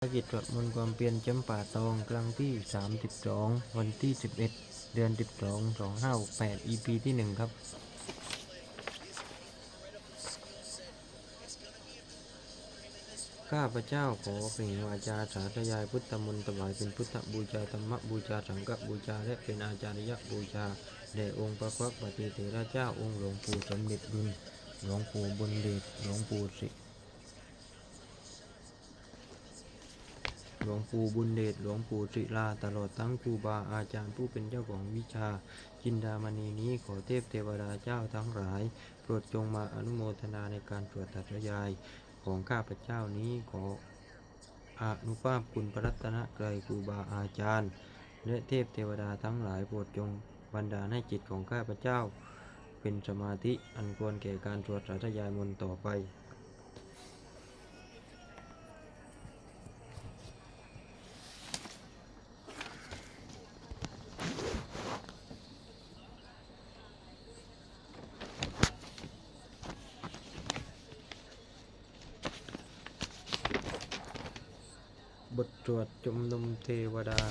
ภารกิจสวดมนต์ความเปลี่ยนจำป่าตองครั้งที่ 32 วันที่ 11 เดือน 12 2568 EP ที่ 1 ครับ ข้าพเจ้าขอเปล่งวาจาสาธยายพุทธมนต์ถวายเป็นพุทธบูชาธรรมบูชาสังฆบูชา และเป็นอาจาริยบูชาแด่องค์พระพักปฏิเถระเจ้าองค์หลวงปู่สมเด็จดุลหลวงปู่บุญเดชหลวงปู่สิ หลวงปู่บุญเดชหลวงปู่ศิลาตลอดทั้งครูบาอาจารย์ผู้เป็นเจ้าของวิชาจินดามณีนี้ขอเทพเทวดาเจ้าทั้งหลาย โปรดจงมาอนุโมทนาในการสวดตัดยายของข้าพเจ้านี้ขออนุภาพคุณพระรัตนตรัยครูบาอาจารย์ และเทพเทวดาทั้งหลายโปรดจงบันดาลให้จิตของข้าพเจ้า เป็นสมาธิอันควรแก่การสวดสาธยายมนต่อไป บทสวดจุมนุม เทวดา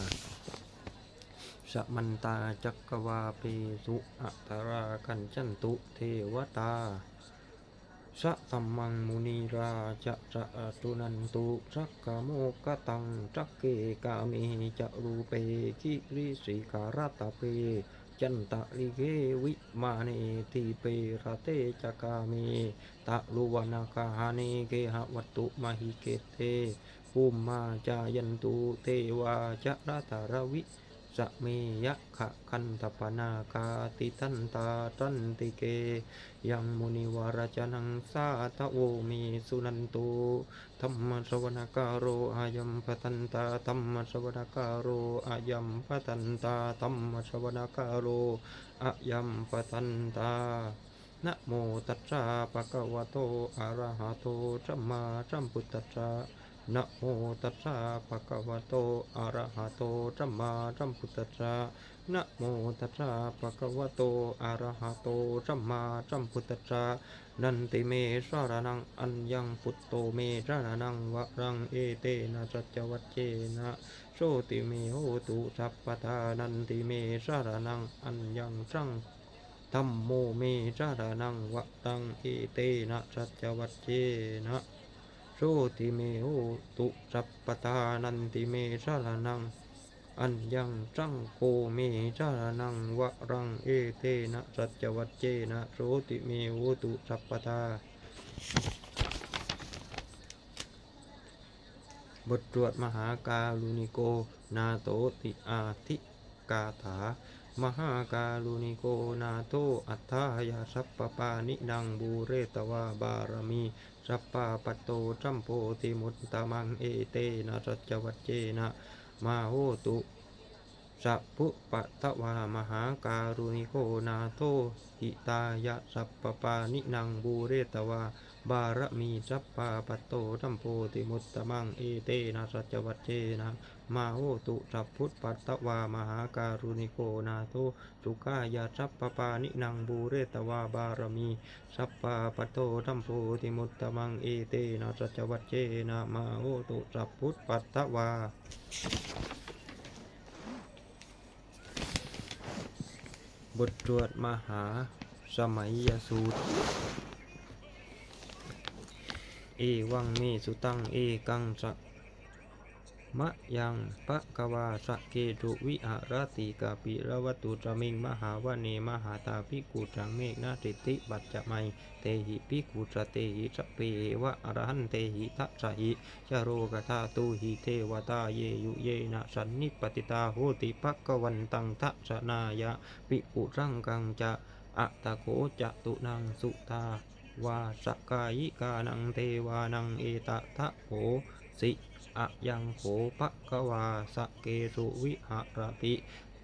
สมันตาจักวาเปสุอัตรากันจันตุเทวตาสะตัมมังมุนีราจะจะตุนันตุสักกโมกตังจักเกกามิจะรูเปกิริสิการตะเปจันตะลิเกวิมาเนทีเประเตจกามีตะลุวนาคาเนเกหวัตตุมหิเกเต ภูมิมาจายันตุเทวาจะรัตารวิสเมยะขะคันตปนาคาติทันตาตันติเก ยังมุนิวารจนังสาตะโวมีสุนันตุธรรมสวนากาโรอายัมปตันตาธรรมสวนากาโรอายัมปตันตาธรรมสวนากาโรอายัมปตันตานะโมตัสสะภะคะวะโตอะระหะโตสัมมาสัมพุทธัสสะ นะโมตัสสะภะคะวะโต อะระหะโตสัมมาสัมพุทธัสสะนะโมตัสสะภะคะวะโต อะระหะโตสัมมาสัมพุทธัสสะนันติเมสรนัง อัญญังพุตโตเมสรนังวะรังเอเตนะสัจจวัจเจนะโชติเมโหตุสัพพทานันติเมสรนัง อัญญังสังธัมโมเมจารนังวะตังเอเตนะสัจจวัจเจนะ โสติเมโหตุสัพปทานันติเมสารนัง อัญญังจังโกเมจารนังวะรังเอเตนะสัจจวัจเจนะโสติเมโหตุสัพปทาบทตรวจมหาการุณิโก นาโตติอาทิกาถา มหาการุณิโกนาโตอัฏฐายาสัพปปานิดังบูเรตวาบารมี สัพปะปัตโตจัมโพธิมุตตะมังเอเตนะสัจวัจเจนะมาโหตุสัพพุปตะวามหาการุณิโกนาโตหิตายะสัพปปานินังบูเรตวา บารมีสัพปะปัตโตตัมโพธิมุตตะมังเอเตนะสัจวัจเจนะมาโหตุสัพพุทปัตตวามหาการุณิโกนาโตสุกายาสัพปปานินังบูเรตวาบารมีสัพปะปัตโตตัมโพธิมุตตะมังเอเตนะสัจวัจเจนะมาโหตุสัพพุทปัตตวาบทตรวจมหาสมัยยสูตร เอวังเมสุตังเอกังสะมะยังปะกวาสะเกตุวิหารติกาปิระวตุตมิงมหาวเนมหาตาภิกขุจังเมฆนาติติบัจจไมเตหิภิกขุสเตหิสเปวะอรหันเตหิทัสหิชโรกธาตุหิเทวตาเยยุเยนะสันนิปติตาโหติปักวันตังทัสนายะภิกขุรังกังจะอะตะโขจะตุนังสุตา วาสกายิกานังเทวานังเอตทะโหสิอะยังโขปะกวาสเกสุวิหารปิ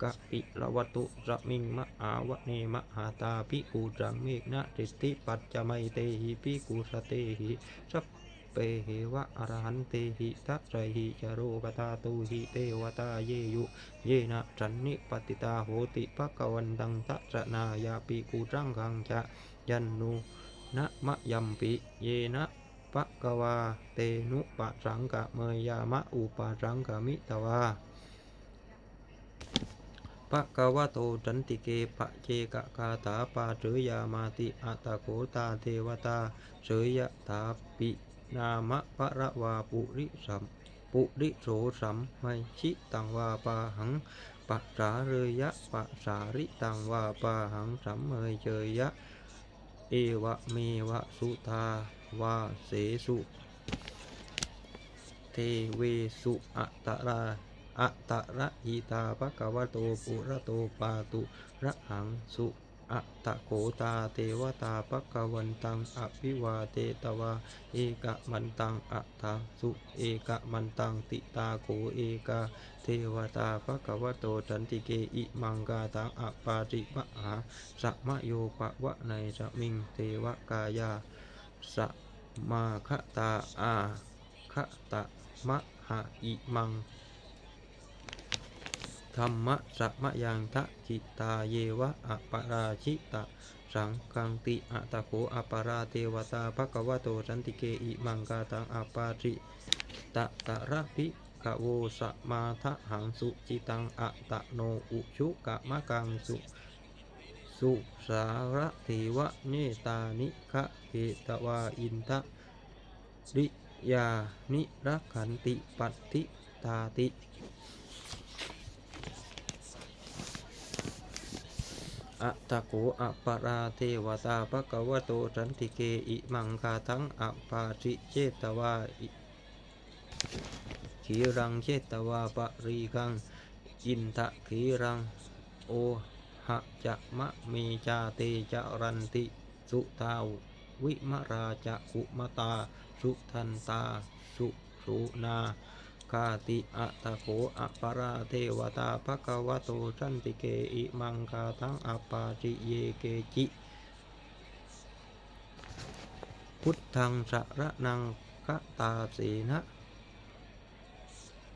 กะปิระวตุระมิงมะอาวะเนมะหาตาภิกขุจังเมฆนะติติปัจจไมเตหิภิกขุสเตหิสัพเปเหวะอรหันเตหิทัสสะหิจโรกตาตุหิเตวตาเยยุ เยนะสันนิปติตาโหติภควันตังทัสนายาปิกูรังคังจะยันนุ นะมะยัมปิเยนะปะกวาเตนุปะสังกะเมยยามะอุปะสังกะมิตวาปะกวะโตจันติเกปะเจกะกาตาปาเจยามาติอัตตะโกตาเทวตาเสยยะตาปินามะปะระวาปุริสัมปุริโสสัมไมชิตังวาปาหังปัสสาเรยะปัสสาริตังวาปาหังสัมเมยเจยยะ เอวะเมวะสุทาวาเสสุ เทเวสุอัตราอัตระหิตาภะกวะโตปุระโตปาตุระหังสุ อัตะโกตาเทวตาภะคะวันตังอภิวาเตตวาเอกะมันตังอัตาสุเอกะมันตังติตาโกเอกาเทวตาภะคะวโตจันติเกอิมังกาตังอปาติมหาสัมโยปะวะในสมิงเทวกายาสัมมาคตาอาคตะมะหะอิมัง ธรรมะสัมมยังทะจิตาเยวะอะปราชิตะสังกังติอะตโขอะปราเทวตาภะคะวะโตสันติเกอิมังกาตังอะปาริตะตะระภิกะโวสมาทะหังสุจิตังอะตโนอุชุกะมะกังสุสุสาระเทวะเนตานิคะเอตวาอินทะริยานิรักขันติปัตติตาติ อะตะโกอปะราเทวตาภะคะวโตสันติเกอิมังคาทังอะปาริเจตวาอิขีรังเจตวาปะรีกังอินทะขีรังโอหะจะมะเมจาเตจะรันติสุทาววิมราจะกุมตา สุทันตา สุสุนา คาติอะตโขอปราเทวตาภะควโตสันติเกอิมังคาทังอปาจิเยเกจิพุทธังสระนังคะตาเสนะ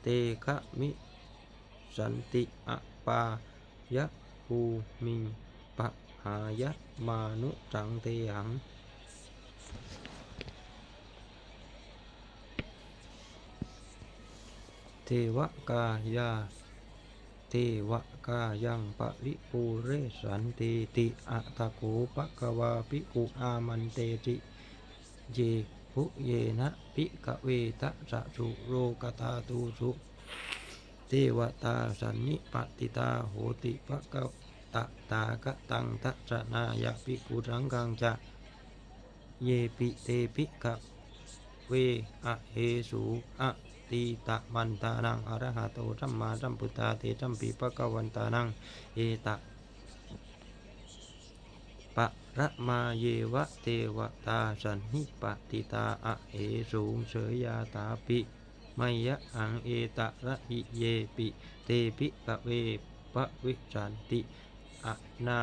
เตคะมิสันติอปายะภูมิปะหายะมานุสังเทหัง เทวกายาเทวกายังปะริปูเรสันติติอะตโกปะกวาปิกุอามันเตติเยภุเยนะปิกะเวตะสะสุโรกตาตูสุเทวตาสันนิปติตาโหติปะกะตะตากะตังทัสนายะปิกุรังกังจะเยปิเตปิกะเวอะเฮสุอะ ตีตะมันตานังอรหะโตสัมมาสัมพุทธาเตสัมปิปะกวันตานังเอตะปะระมาเยวะเทวตาสันนิปติตาอะเหสูงเสยยาตาปิไมยะอังเอตะระหิเยปิเตปิกะเวปะวิสันติอะนา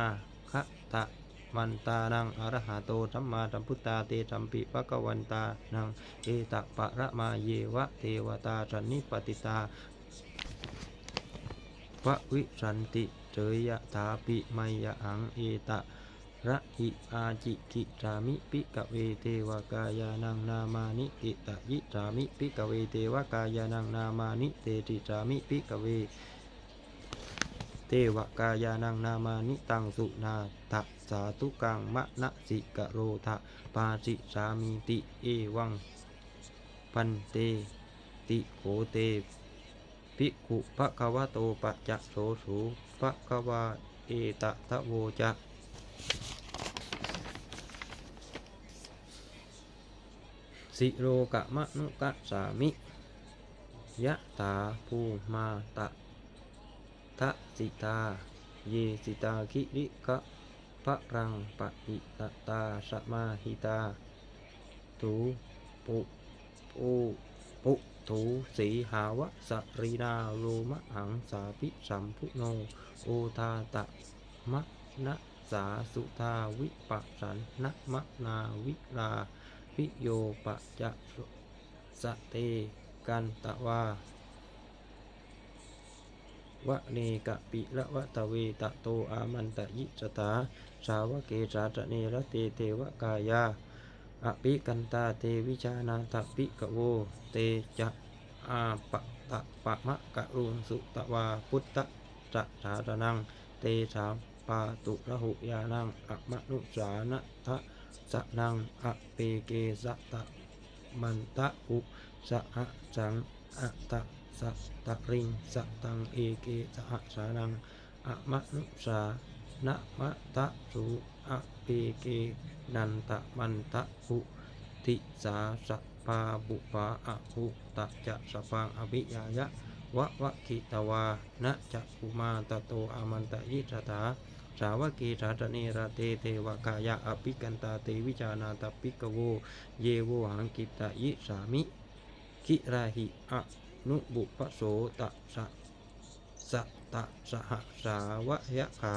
คะตะ มันตานังอรหะโตสัมมาสัมพุทธาเตสัมปิปะกวันตานังเอตะปะระมาเยวะเทวตาสันนิปติตาพระวิสันติเจยะถาปิไมยะหังเอตะระหิอาจิกิจามิปิกเวเทวกายานังนามานิติตะยิจามิปิกเวเทวกายานังนามานิเตติจามิปิกเว เทวกายานังนามานิตังสุนาทะสาธุกังมะนะสิกะโรทะปาสิสามิติเอวัง พันเตติโขเตภิกขุภะคะวะโตปัจจโสสูภะคะวาเอตะทะโวจะสิโรกะมะนุกะสามิยะตาภูมาตะ ทะสิตา เยสิตาคิริกะพะรังปะอิตะตาสมาหิตาตูปุปูปุถูสีหาวะสรีนาโลมะหังสาพิสัมพุโนโอทาตะมะนะสาสุทาวิปัสสันนะมะนาวิลาพิโยปะจะสะเตกันตะวา วะเนกะปิละวะตะเวตะโตอามันตะยิจตา สาวะเกสาตะเนระเตเทวกายาอภิกันตาเตวิชานาตปิกโว เตจะอาปะตะปะมะกะรุงสุตวาพุทธจะสาธนัง เตสามปาตุระหุยานังอะมนุสานะทะสะนังอะเปเกสะตะมันตะอุสะหะสังอะตะ สะตะริงสะตังเอเกสหสานังอะมะนุสานะมะตะสุอะเปเกนันตะมันตะอุติสาสะปาบุปาอะหุตะจะสะปังอภิยายะวะวะคิตวานะจักกุมาตโตอามันตยิสถาสาวกีสาตเนระเตเทวกายะอภิกันตาเตวิจานาตปิกโว เยโวหังกิตะยิสามิ คิราหิอะ นุบุปโสตะสะสะตะสหสาวะยะขา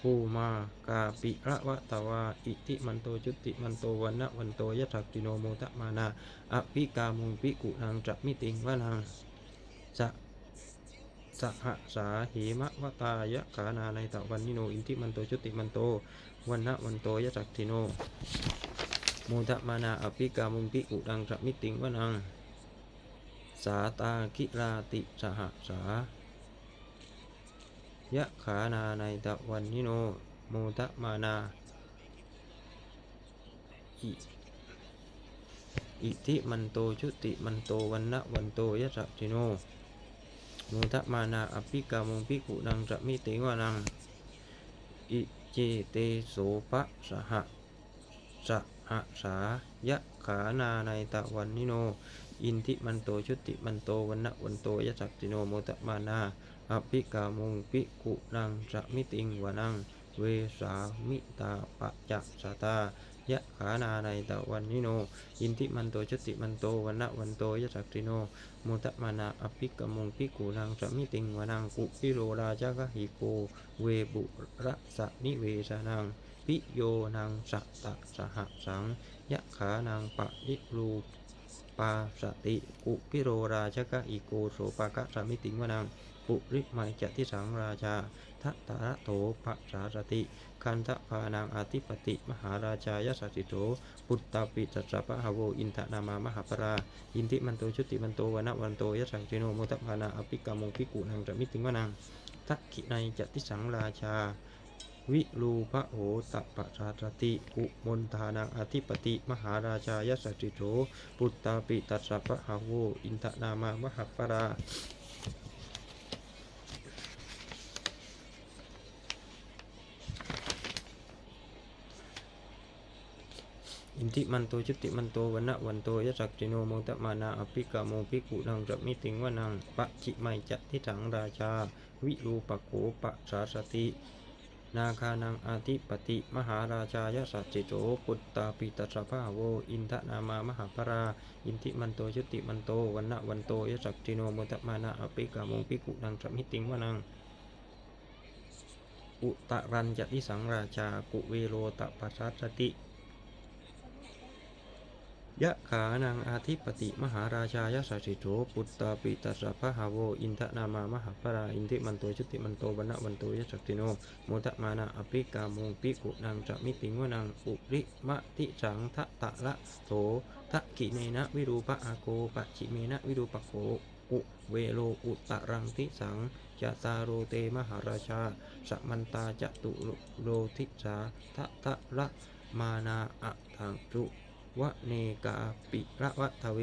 ภูมากาปิระวะตวาอิติมันโตจุติมันโตวันนะวันโตยะถักติโนโมตะมานาอภิกามุงปิกุนังจักมิติงวะนังจะสหสาเหมะวตายะขานาในตะวันนิโนอินทิมันโตชุติมันโตวันนะวันโตยะจักติโนโมทะมานาอภิกามุงปิอุดังสัมิติงวนัง สาตาคิราติสหสายะขานาในตะวันนิโนโมทะมานาอิอิทิมันโตชุติมันโตวันนะวันโตยะจักติโนมุทะมานาอภิกามุงพิกุนังจะมิติวานังอิเจเตโสปะสหะสหสายะขานาในตะวันนิโน อินทิมันโตชุติมันโตวันนะวันโตยะจักติโนโมตะมานาอภิกามุงพิกุนังจะมิติงวานัง เวสามิตาปะจักสตายะขานาในตะวันนิโน อินทิมันโตชติมันโตวันนะวันโตยะจักติโนมุตตะมานาอภิกมุงพิกูนังสมิติงวนังกุปิโรราชกหิโก เวบุระสนิเวสนังปิโยนังสัตตะสหสัง ยะขานังปะยิรู ปาสติกุปิโรราชกหิโกโสปะกะสมิติงวนังปุริมัยจะทิสังราชาทัตตะระโถภะสาสติ คันทะพานังอธิปติ มหาราชายสัสสิโถปุตตาปิจัสสะปะหโวอินทนามามหาปรา อินทิมันโตชุติมันโตวนะวันโตยะสังเจโนโมตพานาอภิกามงพิกุนังจะมิติงวนังทักขิในจติสังราชา วิรูปะโหตปะราชติอุมนทานังอธิปติ มหาราชายสัสสิโถปุตตาปิตัสสะปะหาโวอินทนามามหาปราอินทิมันโตชุติมันโตวันนะวันโตยะสักจิโนโมตะมานาอภิกาโมภิกุนังจะมิติงวะนังปะจิไมจะทิถังราชา วิรูปโขปะสาสติ นาคานังอาทิปติมหาราชายสัจจิโตปุตตาปิตสสะภาโว อินทนามามหาปรา อินทิมันโตชุติมันโตวันนะวันโตยสักจิโนมุตมานาอภิกาโมภิกขุนังสมิติงวะนังอุตรัญจติสังราชากุเวโรตปัสสัสสติ ยะขานังอาทิปติมหาราชายสัสสิโถปุตตาปิตัสสะภะหาโวอินทนามามหาปราอินทิมันโตชุติมันโตวันนะวันโตยะสักติโนโมทะมานาอภิกามุงปิกุนังจะมิติงวนังอุริมะติสังทะตะละโถทะกิเนนะวิรูปะอาโกปะจิเมนะวิรูปะโกอุเวโลอุตะรังติสังจะตาโรเตมหาราชาสมันตาจตุโรทิสาทะทะละมานาอะทังจุ วะเนกาปิระวะทเว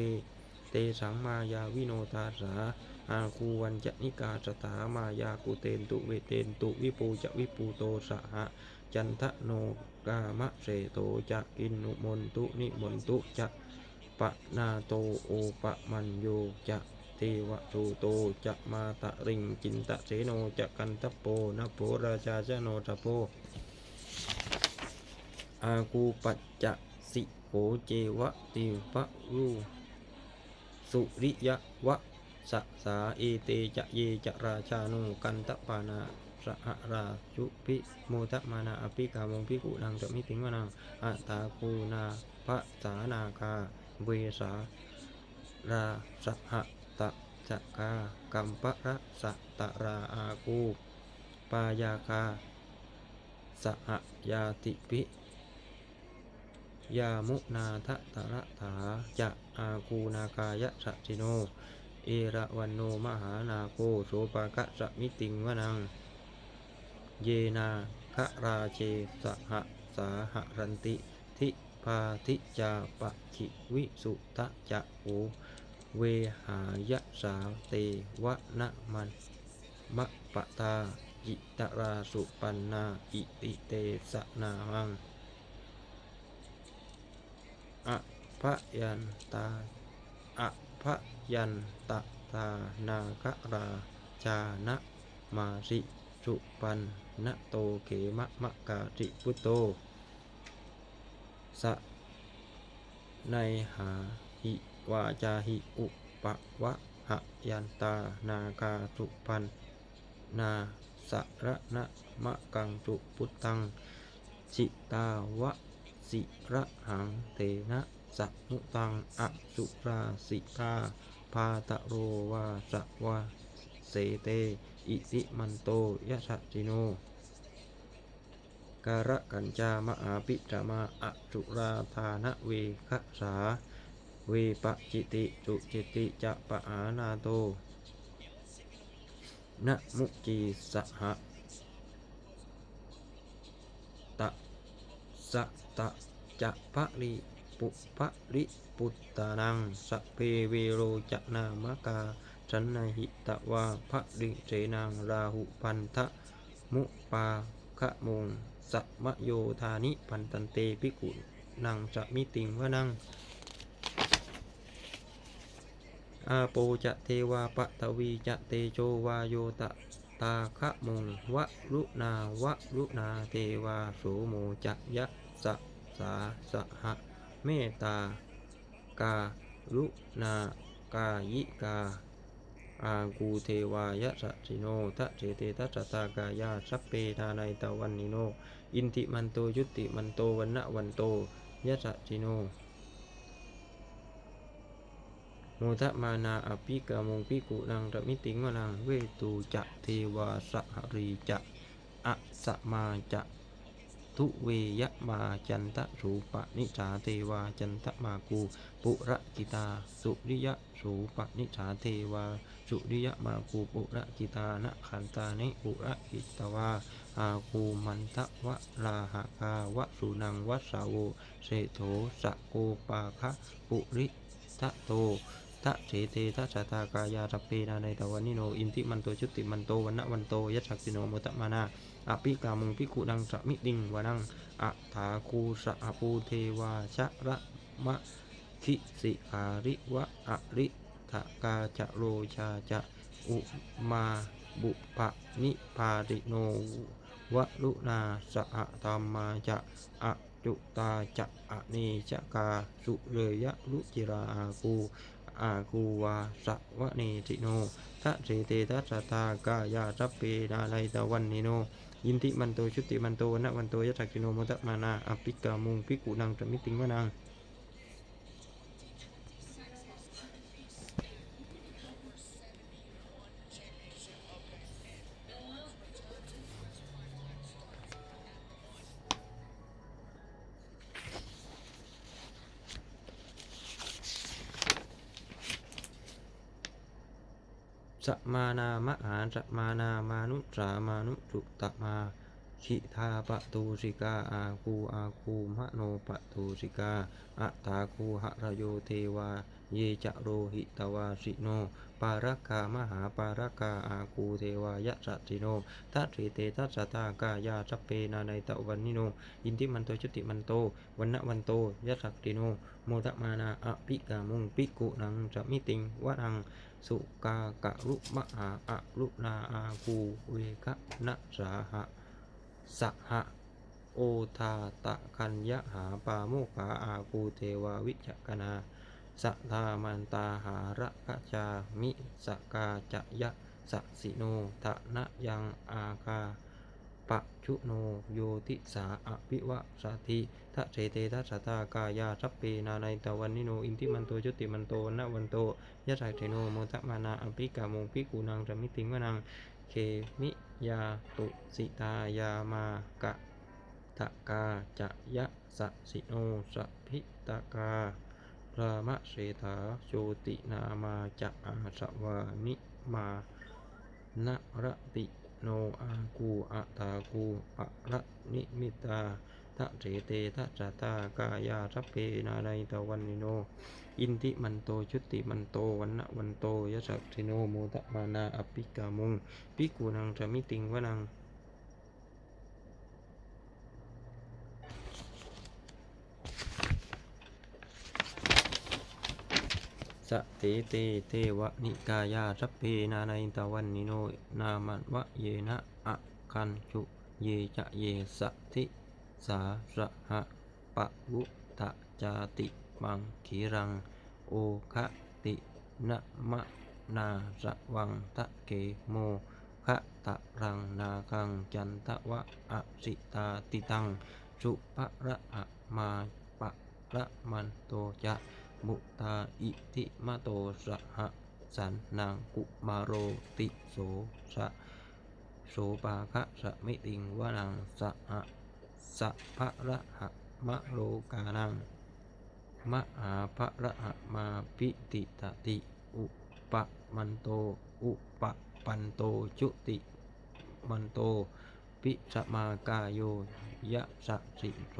เตสังมายาวิโนตาสาอาคูวันจะนิกาสถามายากุเตนตุเวเตนตุวิปูจะวิปูโตสหะจันทะโนกามะเสโตจะกินุมนตุนิมนตุจะปะนาโตโอปะมันโยจะเทวะทูโตจะมาตะริงจินตะเสโนจะกันตะโปนะโพราชาชโนตะโพอากูปัจจสิ เจวะติวะรูสุริยะวะสะสาเอเตจะเยจะราชานุกันตะปานาสหราชุพิโมทะมานาอภิกามงพิกุนังจะมิติงวนังอัตตาคูนาพระสานาคาเวสาราสหตะจักากัมปะระสะตะราอาคูปายาคาสหยาติปิ ยามุนาทะตระถาจะอาคูนากายะสะจิโน เอระวันโนมหานาโกโสปากะสะมิติงวนัง เยนาคะราเชสหะสาหรันติ ทิพาทิจาปะขิวิสุตะจะโอเวหายะสาเตวะนะมันมะปะตาอิตราสุปันนาอิติเตสนามัง อะพะยันตาอะพะยันตะตานาคราชานะมาริสุปันนะโตเขมะมะกาจิพุตโต สะในหาหิวาจาหิอุปะวะหะยันตานาคาสุปันนาสระนะมะกังจุพุตังจิตาวะ สิระหังเตนะสัมุตังอสุราสิกาพาตะโรวาสวะเสเต อิติมันโตยะสะจิโน การะกัญจามะอาปิจามาอสุราธานะเวคะสา เวปจิติจุจิติจะปะอานาโตนะมุจีสหะตะสะ ตะจะพะริปุพะริปุตตานังสเพเวโรจะนามกาสันนหิตะวาพะริเสนังราหุพันทะมุปาคะมงสัมโยธานิพันตันเตปิกุนังจะมิติงวะนังอาโปจะเทวาปะตวีจะเตโชวาโยตะตาคะมงวะรุนาวะรุนาเทวาโสโมจะยะ สะสาสหะเมตตา การุณากายิกาอากูเทวายะสะสิโนทะเจเตทัสสตากายาสัพเพทานัยตะวันนิโน อินติมันโตยุติมันโตวันนะวันโตยะสะสิโนโมทะมานาอภิกามงพิกุนังระมิติงวนังเวตูจะเทวาสหรีจะอะสมาจะ ทุเวยะมาจันทะรูปนิสาเทวาจันทะมากูปุระกิตา สุริยะสูปนิสาเทวา สุริยะมากูปุระกิตานะขันตานิปุระกิตวาอาคูมันทะวะลาหกาวะสุนังวัสาวเสโถสะโกปาคะปุริทะโตทะเฉเตทะชะตากายาทัพเพนาในตะวันนิโนอินทิมันโตชุติมันโตวันนะวันโตยัสสักสิโนโมตะมานา อภิกามุงพิกุดังสมิติงวนังอัฏฐาคูสะปูเทวาชะระมะคิสิอาริวะอริทะกาจะโรชาจะอุมาบุปะนิพาติโนวะลุนาสหธรรมาจะอจุตาจะอเนจะกาสุเรยะลุจิราอาคูอาคูวาสะวะเนติโนทะเสเตทัสตากายาสัพเพนาไลตะวันนิโน ยินติมันโตชุติมันโตนะวันโตยะถักกิโนมตะมานาอภิกามุงพิกุนังตมิติงวนัง มานามหาสมานามานุสามานุสุตตมา ขิทาปะตูสิกาอาคูอาคูมะโนปะตูสิกาอัตตาคูหะระโยเทวา เยจะโรหิตวาสิโน ปารักกามหาปารักกาอาคูเทวายะสัติโนทัตถิเตทัสสตากายาสัพเพนาในตะวันนิโนอินทิมันโตชุติมันโตวันนวันโตยะสักติโน โมทมานาอภิกามุงปิกุนังจะมิติงวะนังสุกากะรุมหาอะรุนาอากูเวคะนะสาหะ สหะโอทาตะคัญยะหาปาโมกาอากูเทวาวิจกนาสัทามันตาหาระกะจามิสกาจะยะสสิโนทะนะยังอากาปะชุโนโยติสาอภิวะสาธิทะเสเตทัสสะตากายาสัพเพนาในตะวันนิโนอินทิมันโตจุติมันโตนะวันโตยะสักเทโนโมทะมานาอภิกาโมภิกูนังจะมิติงวนังเคมิ ยาตุสิตายามากะตกาจะยะสะสิโนสะพิตกาพรามะเสถาโชตินามาจะอาสวานิมานะระติโนอากูอัตากูอะระนิมิตาทะเรเตทะจตากายาทัพเพนาไนตะวันนิโน อินติมันโตชุติมันโตวันนะวันโตยะสักทิโนโมตะมานาอภิกามุงปิกูนังจะมิติงวนังสะเตเตเทวนิกายาสัพเพนานัยตะวันนิโนนามันวะเยนะอะคันชุเยจะเยสะทิสาสะหะปะวุตะจาติ มังคีรัง โอคะตินะมะนาสะวังตะเกโมคะตะรังนาคังจันทวะอะสิตาติตัง สุภระอะมาปะระมันโตจะมุตาอิทิมะโตสหสันนางกุมาโรติโสสะโสปาคะสะมิติงวนังสหสะพะระหะมะโลกานัง มหาภะระหะมาปิติตติ อุปะมันโต อุปะปันโตจุติมันโต ปิสมากายโยยะสะสิโส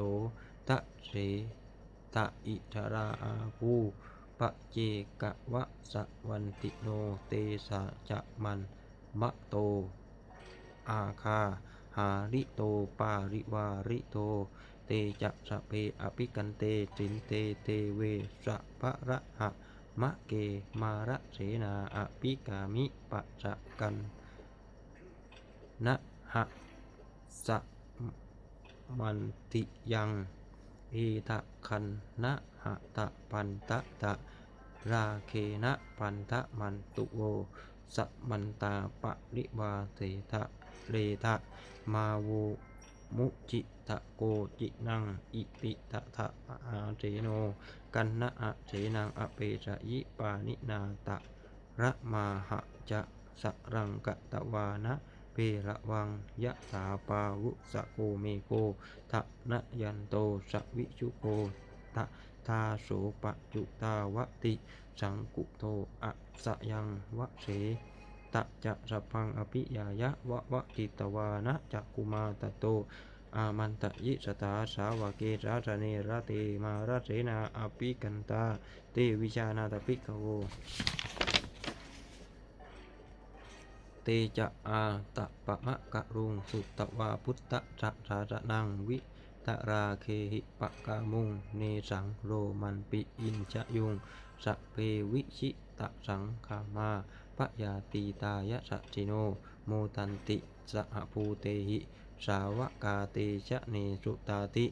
ทะเสตะอิทราอาภูปะเจกะวะสะวันติโนเตสะจะมันมะโต อาคาหาริโตปาริวาริโต เตจะสะเพอภิกันเตจินเตเตเวสะพะระหะมะเกมาระเสนาอภิกามิปะจะกันนะหะสะมันติยังเอตะคันนะหะตะปันตะตะราเคนะปันตะมันตุโวสัมมันตาปะริวาเตทะเรทะมาโว มุจิตะโกจินัง อิติตะทะอาเจโน กันนะอะเสนังอเปชะยิปานินาตะระมาหะจะสรังกะตะวานะเประวังยะสาปาวุสะโกเมโกทะนะยันโตสวิชุโกทะทาโสปะจุตาวติ สังกุโตอะสยังวะเส ตะจะสัพพังอภิยายะวะวะกิตวานะจักกุมาตโตอามันตะยิสตาสาวเกสาสเนระเตมาระเสนาอภิกันตาเตวิชานาตปิกโวเตจะอาตะปะมะกะรุงสุตวาพุทธะสะสาระนังวิตราเคหิปะกามุงเนสังโรมันปิอินจะยุงสะเพวิชิตะสังขามา ปยาตีตายะสัจิโนโมตันติสหภูเตหิ สาวกาเตชะเนสุตาติ